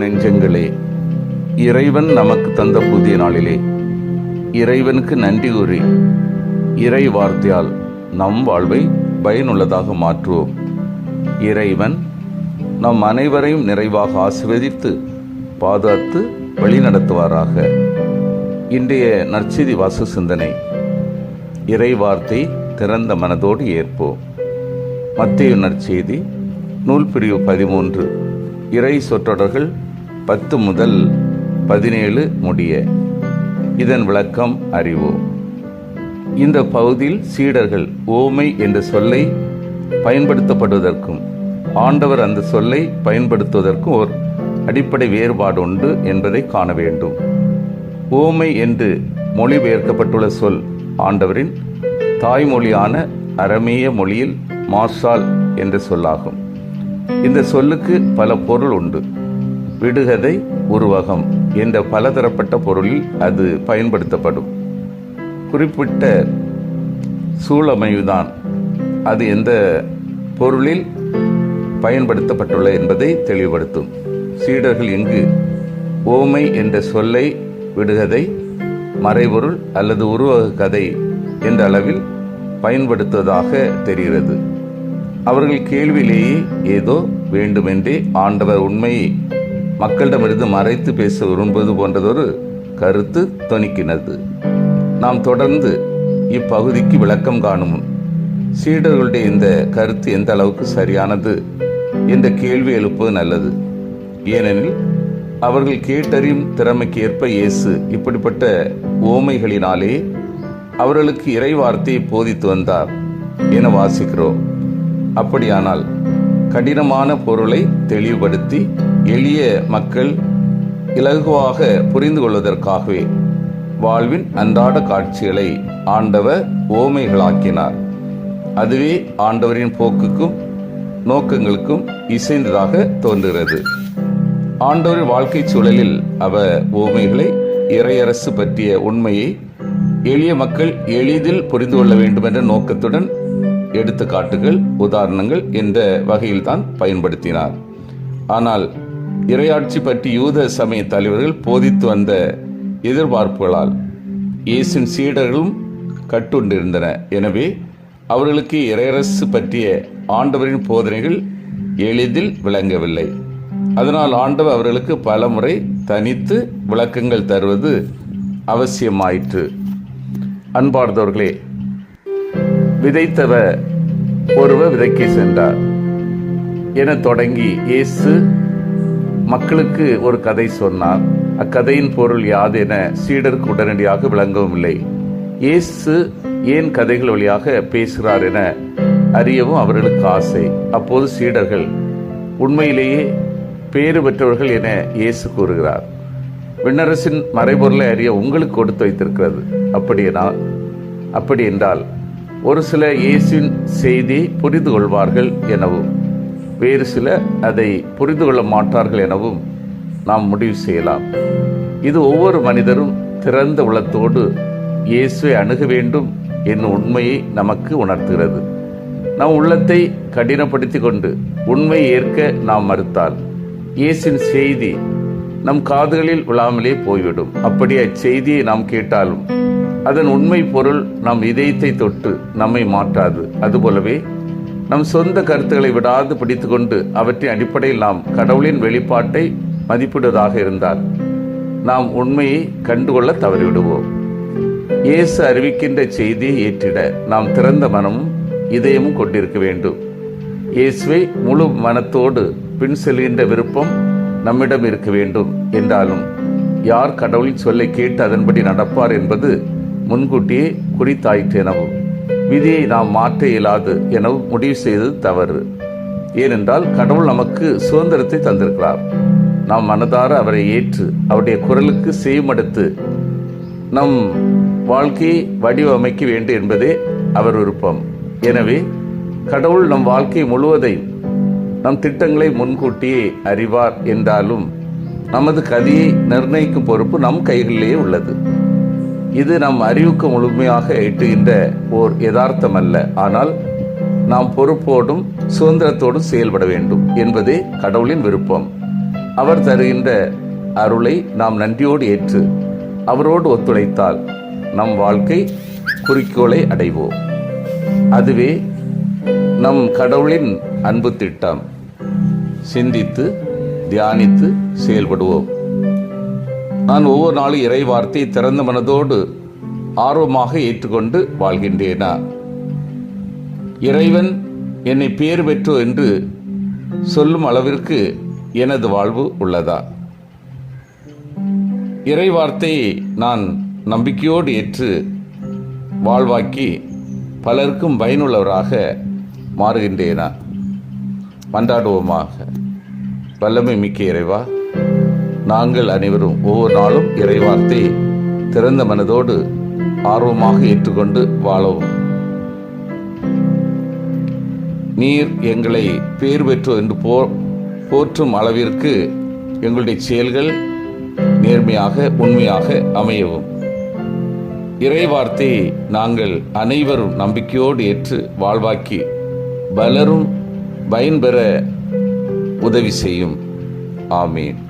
நெஞ்சங்களே இறைவன் நமக்கு தந்த புதிய நாளிலே இறைவனுக்கு நன்றி கூறி இறை வார்த்தையால் நம் வாழ்வை பயனுள்ளதாக மாற்றுவோம். இறைவன் நம் அனைவரையும் நிறைவாக ஆசிர்வதித்து பாதுகாத்து வழிநடத்துவாராக. இன்றைய நற்செய்தி வாசு சிந்தனை இறை வார்த்தை திறந்த மனதோடு ஏற்போம். மத்திய நற்செய்தி நூல் பிரிவு பதிமூன்று. இறை சொற்றொடர்கள் பத்து முதல் பதினேழு முடிய. இதன் விளக்கம் அறிவோம் இந்த பகுதியில் சீடர்கள் ஓமை என்ற சொல்லை பயன்படுத்தப்படுவதற்கும் ஆண்டவர் அந்த சொல்லை பயன்படுத்துவதற்கும் ஒரு அடிப்படை வேறுபாடு உண்டு என்பதை காண வேண்டும். ஓமை என்று மொழிபெயர்க்கப்பட்டுள்ள சொல் ஆண்டவரின் தாய்மொழியான அரமேய மொழியில் மார்ஷால் என்ற சொல்லாகும். இந்த சொல்லுக்கு பல பொருள் உண்டு. விடுகதை உருவகம் என்ற பலதரப்பட்ட பொருளில் அது பயன்படுத்தப்படும். குறிப்பிட்ட சூழமைவுதான் அது எந்த பொருளில் பயன்படுத்தப்பட்டுள்ள என்பதை தெளிவுபடுத்தும். சீடர்கள் இங்கு ஓமை என்ற சொல்லை விடுகதை மறைபொருள் அல்லது உருவக கதை என்ற அளவில் பயன்படுத்துவதாக தெரிகிறது. அவர்கள் கேள்வியிலேயே ஏதோ வேண்டுமென்றே ஆண்டவர் உண்மையை மக்களிடமிருந்து மறைத்து பேச விரும்புவது போன்றதொரு கருத்து தொனிக்கினது நாம் தொடர்ந்து இப்பகுதிக்கு விளக்கம் காணும். சீடர்களுடைய இந்த கருத்து எந்த அளவுக்கு சரியானது என்ற கேள்வி எழுப்பது நல்லது. ஏனெனில் அவர்கள் கேட்டறியும் திறமைக்கு ஏற்ப இயேசு இப்படிப்பட்ட ஓமைகளினாலே அவர்களுக்கு இறை வார்த்தையை போதித்து வந்தார் என வாசிக்கிறோம். அப்படியானால் கடினமான பொருளை தெளிவுபடுத்தி எளிய மக்கள் இலகுவாக புரிந்து கொள்வதற்காகவே வாழ்வின் அன்றாட காட்சிகளை ஆண்டவர் ஓமைகளாக்கினார். அதுவே ஆண்டவரின் போக்குக்கும் நோக்கங்களுக்கும் இசைந்ததாக தோன்றுகிறது. ஆண்டவரின் வாழ்க்கை சூழலில் அவர் ஓமைகளை இறையரசு பற்றிய உண்மையை எளிய மக்கள் எளிதில் புரிந்து கொள்ள வேண்டும் என்ற நோக்கத்துடன் எடுத்துக்காட்டுகள் உதாரணங்கள் என்ற வகையில்தான் பயன்படுத்தினார். ஆனால் இறையாட்சி பற்றி யூத சமய தலைவர்கள் போதித்து வந்த எதிர்பார்ப்புகளால் இயேசின் சீடர்களும் கட்டுண்டிருந்தன. எனவே அவர்களுக்கு இறையரசு பற்றிய ஆண்டவரின் போதனைகள் எளிதில் விளங்கவில்லை. அதனால் ஆண்டவர் அவர்களுக்கு பலமுறை தனித்து விளக்கங்கள் தருவது அவசியமாயிற்று. அன்பார்ந்தவர்களே விதைத்தவர் ஒருவர் விதைக்க சென்றார். என தொடங்கி இயேசு மக்களுக்கு ஒரு கதை சொன்னார். அக்கதையின் பொருள் யாது என சீடருக்கு உடனடியாக விளங்கவும் இல்லை. இயேசு ஏன் கதைகள் வழியாக பேசுகிறார் என அறியவும் அவர்களுக்கு ஆசை. அப்போது சீடர்கள் உண்மையிலேயே பேறு பெற்றவர்கள் என இயேசு கூறுகிறார். விண்ணரசின் மறைபொருளை அறிய உங்களுக்கு கொடுத்து வைத்திருக்கிறது. அப்படியெனால் அப்படி என்றால் ஒரு சில இயேசுவின் செய்தி புரிந்து கொள்வார்கள் எனவும் வேறு சில அதை புரிந்து கொள்ள மாட்டார்கள் எனவும் நாம் முடிவு செய்யலாம். இது ஒவ்வொரு மனிதரும் திறந்த உள்ளத்தோடு இயேசுவை அணுக வேண்டும் என்னும் உண்மையை நமக்கு உணர்த்துகிறது. நம் உள்ளத்தை கடினப்படுத்தி கொண்டு உண்மையை ஏற்க நாம் மறுத்தால் இயேசின் செய்தி நம் காதுகளில் விழாமலே போய்விடும். அப்படி அச்செய்தியை நாம் கேட்டாலும் அதன் உண்மை பொருள் நம் இதயத்தை தொட்டு நம்மை மாற்றாது. அதுபோலவே நம் சொந்த கருத்துக்களை விடாது பிடித்துக்கொண்டு அவற்றின் அடிப்படையில் நாம் கடவுளின் வெளிப்பாட்டை மதிப்பிடுவதாக இருந்தால் நாம் உண்மையை கண்டுகொள்ள தவறிவிடுவோம். இயேசு அறிவிக்கின்ற செய்தியை ஏற்றிட நாம் திறந்த மனமும் இதயமும் கொண்டிருக்க வேண்டும். இயேசுவை முழு மனத்தோடு பின் செல்கின்ற விருப்பம் நம்மிடம் இருக்க வேண்டும். என்றாலும் யார் கடவுளின் சொல்லை கேட்டு அதன்படி நடப்பார் என்பது முன்கூட்டியே குறித்தாயிற்று எனவும் விதியை நாம் மாற்ற இயலாது எனவும் முடிவு செய்தது தவறு. ஏனென்றால் கடவுள் நமக்கு சுதந்திரத்தை தந்திருக்கிறார். நாம் மனதார அவரை ஏற்று அவருடைய குரலுக்கு செய்யுமடுத்து நம் வாழ்க்கையை வடிவமைக்க வேண்டும் என்பதே அவர் விருப்பம். எனவே கடவுள் நம் வாழ்க்கை முழுவதையும் நம் திட்டங்களை முன்கூட்டியே அறிவார் என்றாலும் நமது கதியை நிர்ணயிக்கும் பொறுப்பு நம் கைகளிலேயே உள்ளது. இது நம் அறிவுக்கு முழுமையாக எட்டுகின்ற ஓர் யதார்த்தம் அல்ல ஆனால் நாம் பொறுப்போடும் சுதந்திரத்தோடும் செயல்பட வேண்டும் என்பதே கடவுளின் விருப்பம். அவர் தருகின்ற அருளை நாம் நன்றியோடு ஏற்று அவரோடு ஒத்துழைத்தால் நம் வாழ்க்கை குறிக்கோளை அடைவோம். அதுவே நம் கடவுளின் அன்பு திட்டம். சிந்தித்து தியானித்து செயல்படுவோம். நான் ஒவ்வொரு நாளும் இறை வார்த்தை திறந்த மனதோடு ஆர்வமாக ஏற்றுக்கொண்டு வாழ்கின்றேனா? இறைவன் என்னை பேர் பெற்றோ என்று சொல்லும் அளவிற்கு எனது வாழ்வு உள்ளதா? இறை வார்த்தையை நான் நம்பிக்கையோடு ஏற்று வாழ்வாக்கி பலருக்கும் பயனுள்ளவராக மாறுகின்றேனா? மன்றாடுவோமாக. வல்லமை மிக்க இறைவா நாங்கள் அனைவரும் ஒவ்வொரு நாளும் இறைவார்த்தை திறந்த மனதோடு ஆர்வமாக ஏற்றுக்கொண்டு வாழவும். நீர் எங்களை பேர் பெற்றோ என்று போ போற்றும் அளவிற்கு எங்களுடைய செயல்கள் நேர்மையாக உண்மையாக அமையவும். இறைவார்த்தை நாங்கள் அனைவரும் நம்பிக்கையோடு ஏற்று வாழ்வாக்கி பலரும் பயன்பெற உதவி செய்யும். ஆமீன்.